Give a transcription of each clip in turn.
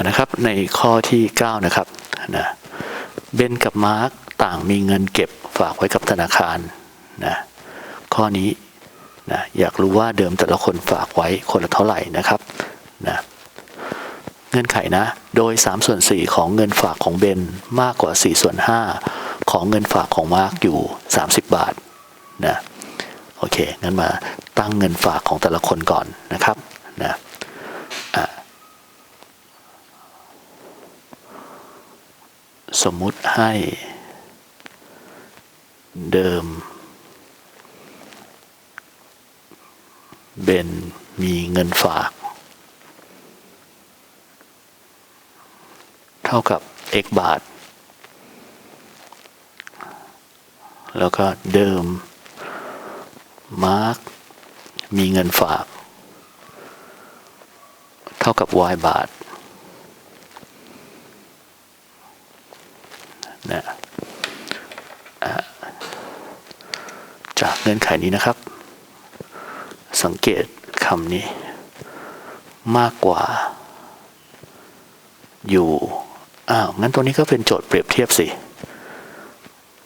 นะครับในข้อที่ 9 นะครับนะเบนกับมาร์กต่างมีเงินเก็บฝากไว้กับธนาคารนะข้อนี้นะอยากรู้ว่าเดิมแต่ละคนฝากไว้คนละเท่าไหร่นะครับนะเงื่อนไขนะ โดย 3 ส่วน 4 ของเงินฝากของเบนมากกว่า 4 ส่วน 5 ของเงินฝากของมาร์กอยู่ 30 บาทนะโอเค งั้นมาตั้งเงินฝากของแต่ละคนก่อนนะครับนะอะ สมมุติให้ เดิม เบนมีเงินฝาก เท่ากับ x บาท แล้วก็เดิม มาร์กมีเงินฝาก เท่ากับ y บาท นะจากเงื่อนไขนี้นะครับ สังเกตคำนี้ มากกว่า อยู่อ้าวงั้นตรงนี้ก็เป็นโจทย์เปรียบเทียบสิ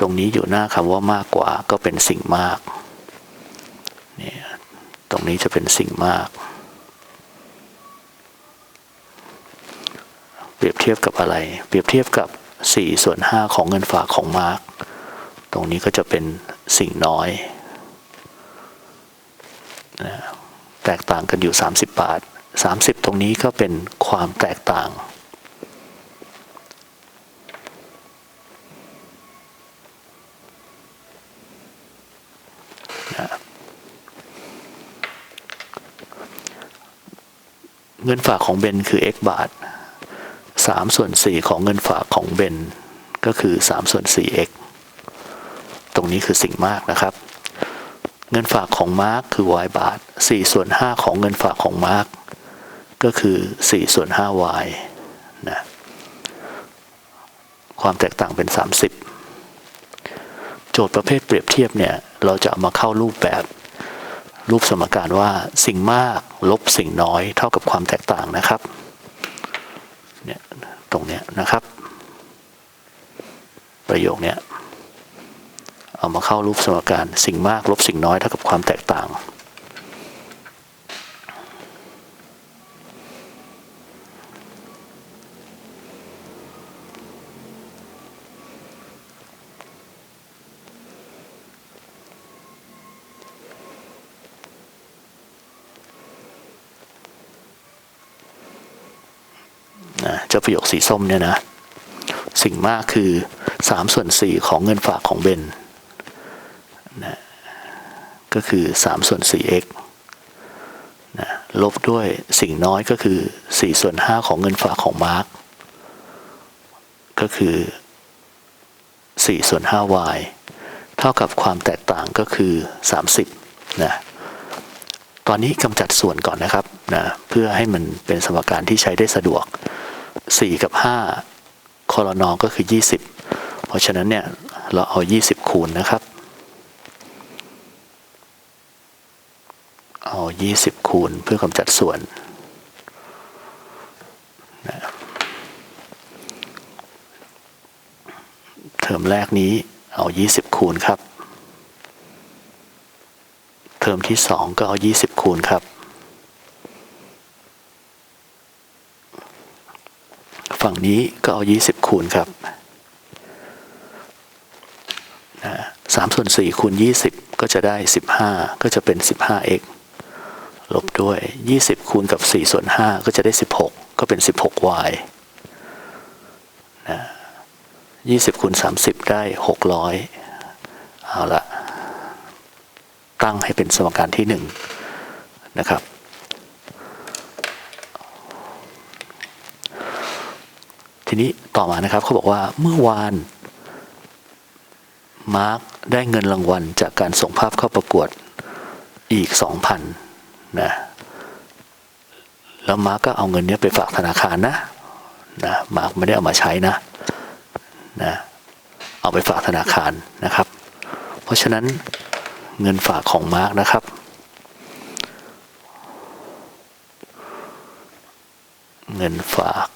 ตรงนี้อยู่หน้าคำว่ามากกว่าก็เป็นสิ่งมากเนี่ยตรงนี้จะเป็นสิ่งมาก เปรียบเทียบกับอะไร เปรียบเทียบกับ 4 ส่วน 5 ของเงินฝากของมาร์กตรงนี้ก็จะเป็นสิ่งน้อยนะแตกต่างกันอยู่ 30 บาท 30 ตรงนี้ก็เป็นความแตกต่าง เงินฝากของเบนคือ x บาท 3 ส่วน 4 ของเงินฝากของเบนก็คือ 3 ส่วน 4x ตรงนี้คือสิ่งมากนะครับ เงินฝากของมาร์กคือ y บาท 4 ส่วน 5 ของเงินฝากของมาร์กก็คือ 4 ส่วน 5y นะความแตกต่างเป็น 30 โจทย์ประเภทเปรียบเทียบเนี่ย เราจะเอามาเข้ารูปแบบ รูปสมการว่าสิ่งมากลบสิ่งน้อยเท่ากับความแตกต่างนะครับ เนี่ยตรงเนี้ยนะครับ ประโยคเนี้ยเอามาเข้ารูปสมการสิ่งมากลบสิ่งน้อยเท่ากับความแตกต่าง ประโยคสีส้มเนี่ยนะ สิ่งมากคือ3ส่วน4ของเงินฝากของเบนนะก็คือ3ส่วน 4x นะลบด้วยสิ่งน้อยก็คือ4ส่วน5ของเงินฝากของมาร์กก็คือ4ส่วน 5y เท่ากับความแตกต่างก็คือ 30นะตอนนี้กำจัดส่วนก่อนนะครับนะเพื่อให้มันเป็นสมการที่ใช้ได้สะดวก 4 กับ 5คอรนอก็คือ 20 เพราะฉะนั้นเนี่ย เราเอา 20 คูณนะครับ เอา 20 คูณเพื่อกำจัดส่วนนะเทอมแรกนี้เอา 20 คูณครับ เทอมที่ 2 ก็เอา 20 คูณครับ ฝั่งนี้ก็เอา 20 คูณครับสามส่วน4คูณ 20 ก็จะได้ 15 ก็จะเป็น 15x ลบด้วย 20 คูณกับ 4 ส่วน 5 ก็จะได้ 16 ก็เป็น 16y นะ20คูณ30 ได้ 600 เอาละตั้งให้เป็นสมการที่ 1 นะครับ ทีนี้ต่อมานะครับเขาบอกว่าเมื่อวานมาร์กได้เงินรางวัลจากการส่งภาพเข้าประกวดอีกสองพันนะแล้วมาร์กก็เอาเงินนี้ไปฝากธนาคารนะนะมาร์กไม่ได้เอามาใช้นะนะเอาไปฝากธนาคารนะครับ เพราะฉะนั้นเงินฝากของมาร์กนะครับเงินฝาก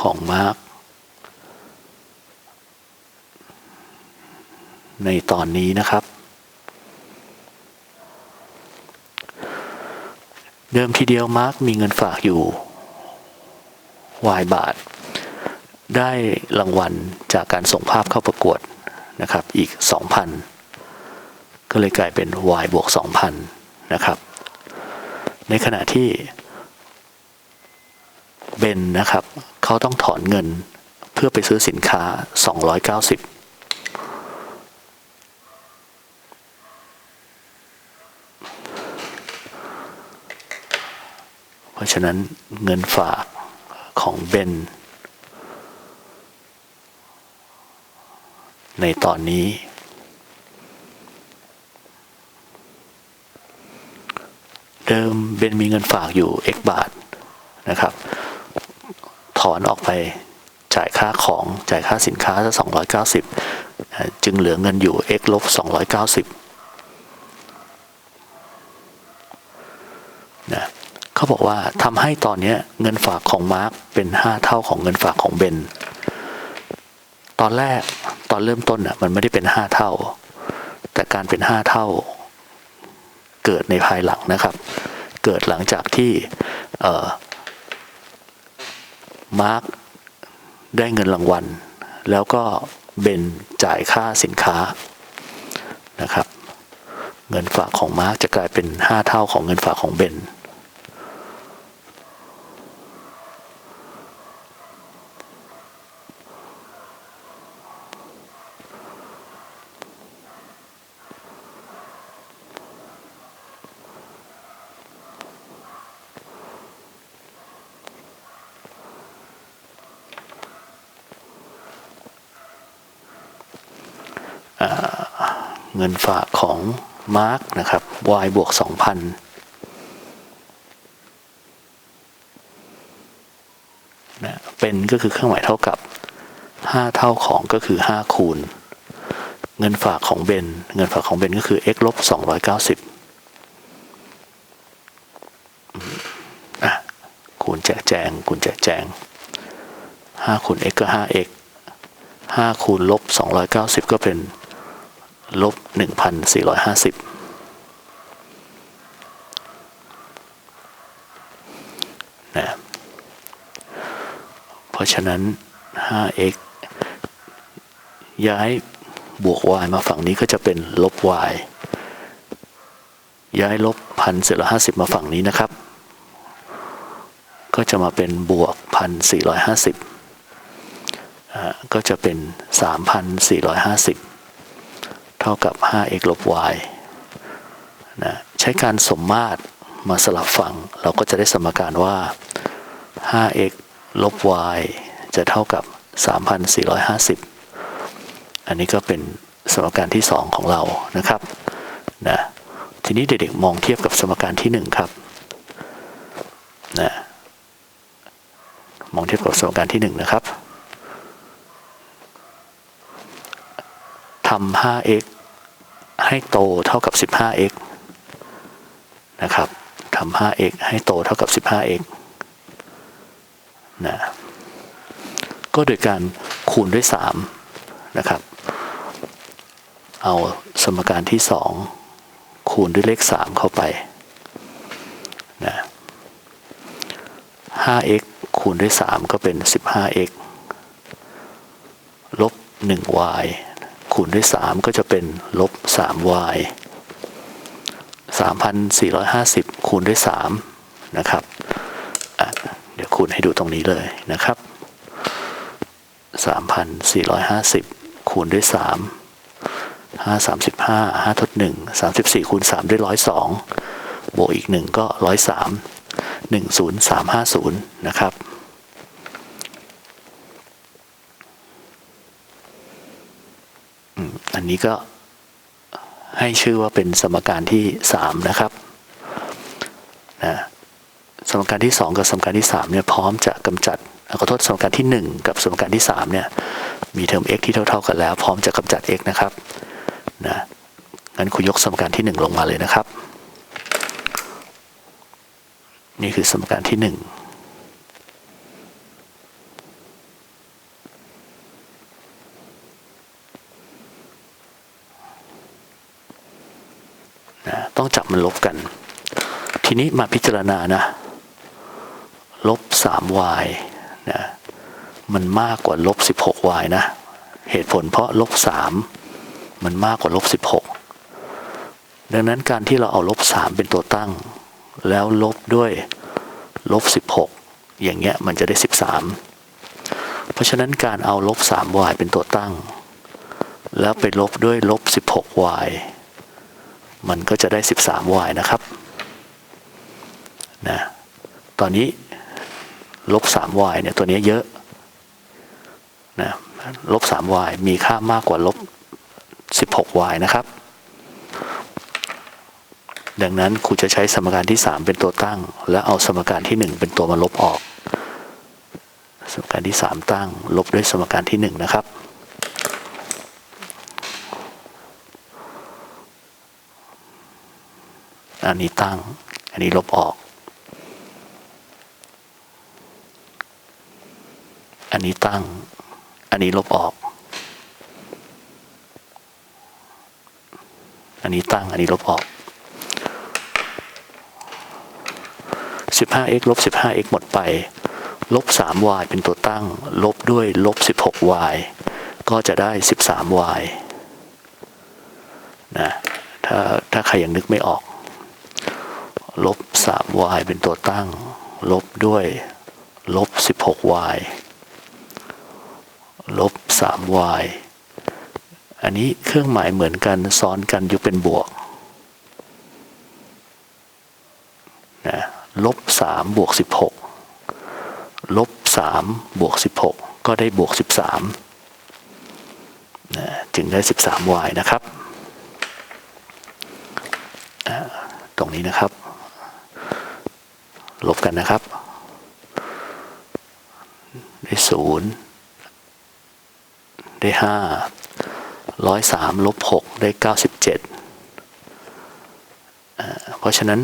ของมาร์กในตอนนี้นะครับ เดิมทีเดียวมาร์กมีเงินฝากอยู่วายบาท ได้รางวัลจากการส่งภาพเข้าประกวดนะครับอีก 2,000 ก็เลยกลายเป็น y บวก 2,000 นะครับ ในขณะที่เบนนะครับ เขาต้องถอนเงินเพื่อไปซื้อสินค้า 290เพราะฉะนั้นเงินฝากของเบนในตอนนี้ เดิมเบนมีเงินฝากอยู่ x บาทนะครับ อนออกไปจ่ายค่าของจ่ายค่าสินค้าซะ290 จึงเหลือเงินอยู่ x ลบ290นะเขาบอกว่าทำให้ตอนนี้เงินฝากของมาร์กเป็น 5 เท่าของเงินฝากของเบนตอนแรกตอนเริ่มต้นอะมันไม่ได้เป็น 5 เท่า แต่การเป็น 5 เท่า เกิดในภายหลังนะครับ เกิดหลังจากที่ มาร์กได้เงินรางวัล แล้วก็เบนจ่ายค่าสินค้านะครับ เงินฝากของมาร์กจะกลายเป็น 5 เท่าของเงินฝากของเบน เงินฝากของมาร์กนะครับ y บวก 2,000นะเป็นก็คือเครื่องหมายเท่ากับ 5 เท่าของก็คือ 5 คูณ เงินฝากของเบน เงินฝากของเบนก็คือ x ลบ290อะคูณแจกแจงคูณแจกแจง 5 คูณ x ก็ 5x 5 คูณลบ 290 ก็เป็น ลบ 1,450นะเพราะฉะนั้น 5x ย้ายบวก y มาฝั่งนี้ก็จะเป็นลบ y ย้ายลบ 1,450 มาฝั่งนี้นะครับ ก็จะมาเป็นบวก 1,450ก็จะเป็น 3,450 เท่ากับ 5x ลบ y นะใช้การสมมาตรมาสลับฝั่ง เราก็จะได้สมการว่า 5x ลบ y จะเท่ากับ 3,450 อันนี้ก็เป็นสมการที่ 2 ของเรานะครับนะทีนี้เด็กๆมองเทียบกับสมการที่ 1 ครับนะมองเทียบกับสมการที่ 1 นะครับ ทำ 5x ให้โตเท่ากับ 15x นะครับทำ 5x ให้โตเท่ากับ 15x นะ ก็โดยการคูณด้วย 3 นะครับ เอาสมการที่ 2 คูณด้วยเลข 3 เข้าไป นะ 5x คูณด้วย 3 ก็เป็น 15x ลบ 1y คูณด้วย 3 ก็จะเป็นลบ 3y 3,450 คูณด้วย 3 นะครับ เดี๋ยวคูณให้ดูตรงนี้เลยนะครับ 3,450 คูณด้วย 3 5 35 5ทด1 34 คูณ 3 ด้วย 102 บวกอีก 1 ก็ 103 10350 นะครับ นี้ก็ให้ชื่อว่าเป็นสมการที่ 3 นะครับนะสมการที่ 2 กับสมการที่3เนี่ยพร้อมจะกำจัดขอโทษสมการที่ 1 กับสมการที่3เนี่ยมีเทอม x ที่เท่า ๆ กันแล้ว พร้อมจะกำจัด x นะครับนะงั้นคุณยกสมการที่ 1 ลงมาเลยนะครับ นี่คือสมการที่ 1้องจับมันลบกัน ทีนี้มาพิจารณานะลบ 3y นะมันมากกว่าลบ 16y นะ เหตุผลเพราะลบ 3 มันมากกว่าลบ 16 ดังนั้นการที่เราเอาลบ 3 เป็นตัวตั้ง แล้วลบด้วยลบ 16 อย่างเงี้ยมันจะได้ 13 เพราะฉะนั้นการเอาลบ 3y เป็นตัวตั้ง แล้วไปลบด้วยลบ 16y มันก็จะได้ 13y นะครับนะตอนนี้ลบ 3y เนี่ยตัวนี้เยอะนะลบ 3y มีค่ามากกว่าลบ 16y นะครับ ดังนั้นครูจะใช้สมการที่ 3 เป็นตัวตั้ง และเอาสมการที่ 1 เป็นตัวมาลบออก สมการที่ 3 ตั้ง ลบด้วยสมการที่ 1 นะครับ อันนี้ตั้ง อันนี้ลบออก อันนี้ตั้ง อันนี้ลบออก อันนี้ตั้ง อันนี้ลบออก 15x ลบ 15x หมดไป ลบ 3y เป็นตัวตั้ง ลบด้วยลบ 16y ก็จะได้ 13y นะถ้าถ้าใครยังนึกไม่ออก ลบ 3y เป็นตัวตั้ง ลบด้วย ลบ 16y ลบ 3y อันนี้เครื่องหมายเหมือนกันซ้อนกันอยกเป็นบวกนะลบ 3 บวก 16 ลบ 3 บวก 16 ก็ได้บวก 13นะจึงได้ 13y นะครับ ตรงนี้นะครับ ลบกันนะครับ ได้ศูนย์ได้ห้าร้อยสามลบหกได้เก้าสิบเจ็ดเพราะฉะนั้น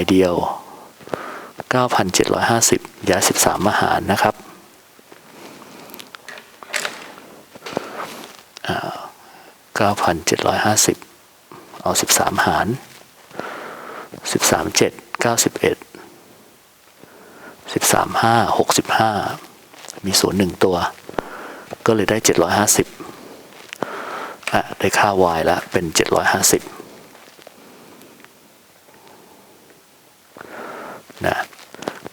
y เดียว 9,750ย้าย13 มาหารนะครับอ่า9,750 เอา 13 หาร 13 7 91 13 5 65 มีศูนย์หนึ่งตัว ก็เลยได้ 750อะได้ค่า y แล้วเป็น 750นะ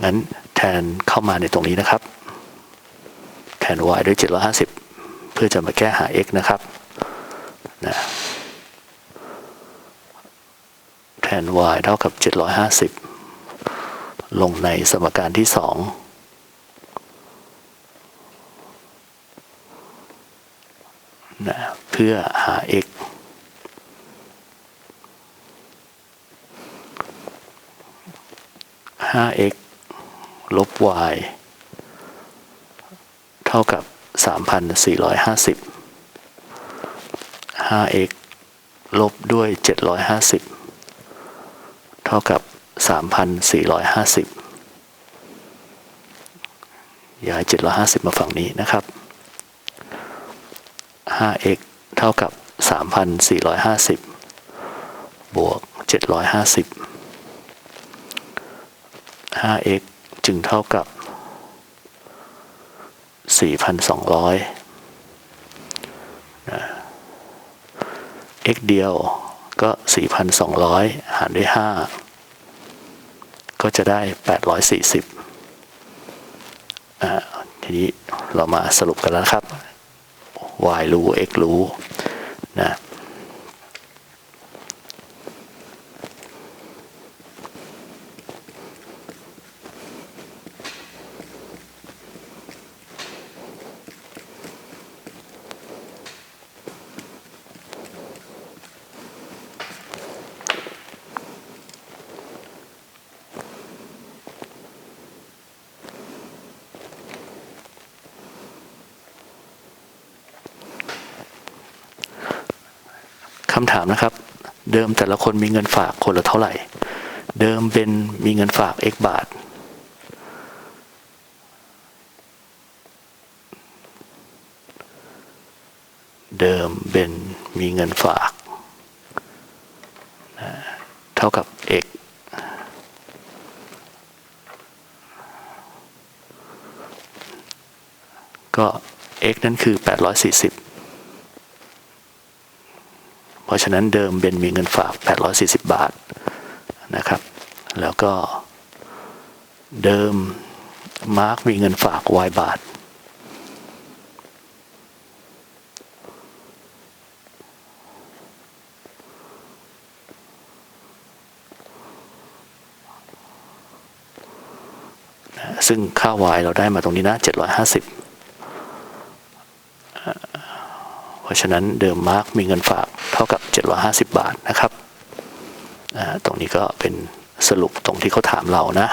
งั้นแทนเข้ามาในตรงนี้นะครับ แทน y ด้วย 750 เพื่อจะมาแก้หา x นะครับนะแทน y เท่ากับ 750 ลงในสมการที่2นะเพื่อหา x 5x ลบ y เท่ากับ 3,450 5x ลบด้วย 750 เท่ากับ 3,450 ย้าย 750 มาฝั่งนี้นะครับ 5x เท่ากับ 3,450 บวก 750 5x จึงเท่ากับ 4,200นะ x เดียวก็ 4,200 หารด้วย 5 ก็จะได้ 840อ่าทีนี้เรามาสรุปกันแล้วครับ y รู้ x รู้นะ คำถามนะครับ เดิมแต่ละคนมีเงินฝากคนละเท่าไหร่ เดิมเป็นมีเงินฝาก x บาท เดิมเป็นมีเงินฝาก เท่ากับ x ก็ x นั้นคือ 840 ราะฉะนั้นเดิมเบนมีเงินฝาก 840 บาทนะครับ แล้วก็เดิมมาร์กมีเงินฝาก y บาท ซึ่งค่า y เราได้มาตรงนี้นะ 750 เพ ราะฉะนั้นเดิมมาร์กมีเงินฝากเท่ากับ 750 บาทนะครับ ตรงนี้ก็เป็นสรุปตรงที่เขาถามเรานะ